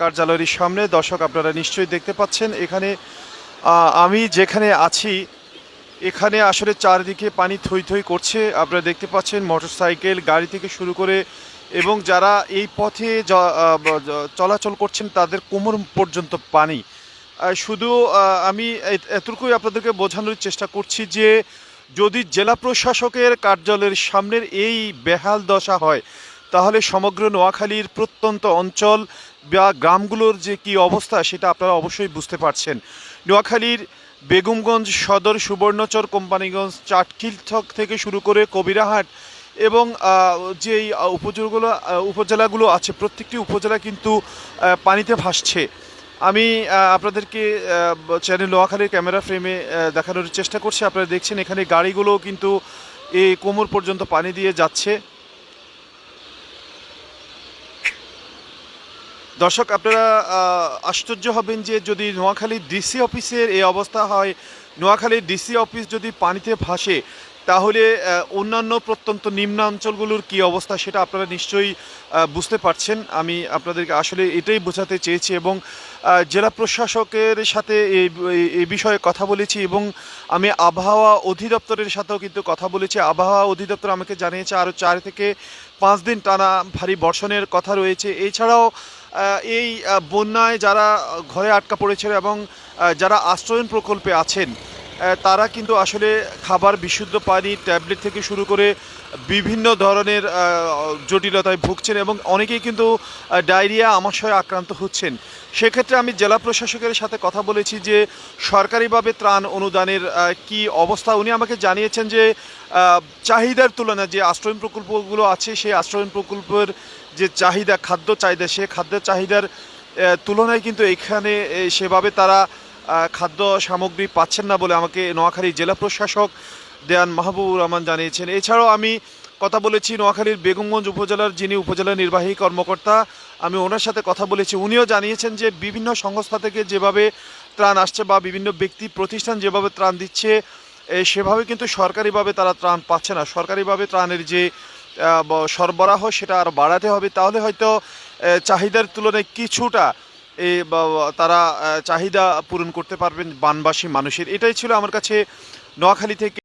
কার্যালয়ের সামনে। দর্শক, আপনারা নিশ্চয়ই দেখতে পাচ্ছেন, এখানে আমি যেখানে আছি, এখানে আসলে চারদিকে পানি থই থই করছে। আপনারা দেখতে পাচ্ছেন, মোটরসাইকেল, গাড়ি থেকে শুরু করে এবং যারা এই পথে চলাচল করছেন, তাদের কোমর পর্যন্ত পানি। শুধু আমি এতটুকুই আপনাদেরকে বোঝানোর চেষ্টা করছি যে, যদি জেলা প্রশাসকের কার্যালয়ের সামনের এই বেহাল দশা হয়, তাহলে সমগ্র নোয়াখালীর প্রত্যন্ত অঞ্চল বা গ্রামগুলোর যে কি অবস্থা সেটা আপনারা অবশ্যই বুঝতে পারছেন। নোয়াখালীর বেগমগঞ্জ সদর সুবর্ণচর কোম্পানিগঞ্জ চাটকিল থক শুরু করে কবিরাহাট এবং যেই উপজেলাগুলো উপজেলাগুলো আছে, প্রত্যেকটি উপজেলা কিন্তু পানিতে ভাসছে। আমি আপনাদেরকে চ্যানেল নোয়াখালীর ক্যামেরা ফ্রেমে দেখানোর চেষ্টা করছি। আপনারা দেখছেন এখানে গাড়িগুলো কিন্তু এই কোমর পর্যন্ত পানি দিয়ে যাচ্ছে। দর্শক, আপনারা আশ্চর্য হবেন যে যদি নোয়াখালীর ডিসি অফিসের এই অবস্থা হয় নোয়াখালীর ডিসি অফিস যদি পানিতে ভাসে, তাহলে অন্যান্য প্রত্যন্ত নিম্নাঞ্চলগুলোর কি অবস্থা সেটা আপনারা নিশ্চয়ই বুঝতে পারছেন। আমি আপনাদেরকে আসলে এটাই বোঝাতে চেয়েছি এবং জেলা প্রশাসকের সাথে এই বিষয়ে কথা বলেছি এবং আমি আবহাওয়া অধিদপ্তরের সাথেও কিন্তু কথা বলেছি। আবহাওয়া অধিদপ্তর আমাকে জানিয়েছে আরও চার থেকে পাঁচ দিন টানা ভারী বর্ষণের কথা রয়েছে। এছাড়াও এই বন্যায় যারা ঘরে আটকা পড়েছিল এবং যারা আশ্রয়ন প্রকল্পে আছেন তারা কিন্তু আসলে খাবার বিশুদ্ধ পানি, ট্যাবলেট থেকে শুরু করে বিভিন্ন ধরনের জটিলতায় ভুগছেন এবং অনেকেই কিন্তু ডায়রিয়া, আমাশয়ে আক্রান্ত হচ্ছেন। সেক্ষেত্রে আমি জেলা প্রশাসকের সাথে কথা বলেছি যে, সরকারিভাবে ত্রাণ অনুদানের কি অবস্থা? উনি আমাকে জানিয়েছেন যে চাহিদার তুলনায় যে আশ্রয়ণ প্রকল্পগুলো আছে, সেই আশ্রয়ণ প্রকল্পের যে চাহিদা, খাদ্য চাহিদা, সে খাদ্য চাহিদার তুলনায় কিন্তু এখানে সেভাবে তারা খাদ্য সামগ্রী পাচ্ছেন না বলে আমাকে নোয়াখালী জেলা প্রশাসক দেয়ান মাহবুবুর রহমান জানিয়েছেন। এছাড়াও আমি কথা বলেছি নোয়াখালীর বেগমগঞ্জ উপজেলার যিনি উপজেলা নির্বাহী কর্মকর্তা, আমি ওনার সাথে কথা বলেছি। উনিও জানিয়েছেন যে বিভিন্ন সংস্থা থেকে যেভাবে ত্রাণ আসছে বা বিভিন্ন ব্যক্তি প্রতিষ্ঠান যেভাবে ত্রাণ দিচ্ছে সেভাবে কিন্তু সরকারিভাবে তারা ত্রাণ পাচ্ছে না। সরকারিভাবে ত্রাণের যে সরবরাহ সেটা আর বাড়াতে হবে। তাহলে হয়তো চাহিদার তুলনায় কিছুটা তারা চাহিদা পূরণ করতে পারবেন বানবাসী মানুষের। এটাই ছিল আমার কাছে নোয়াখালী থেকে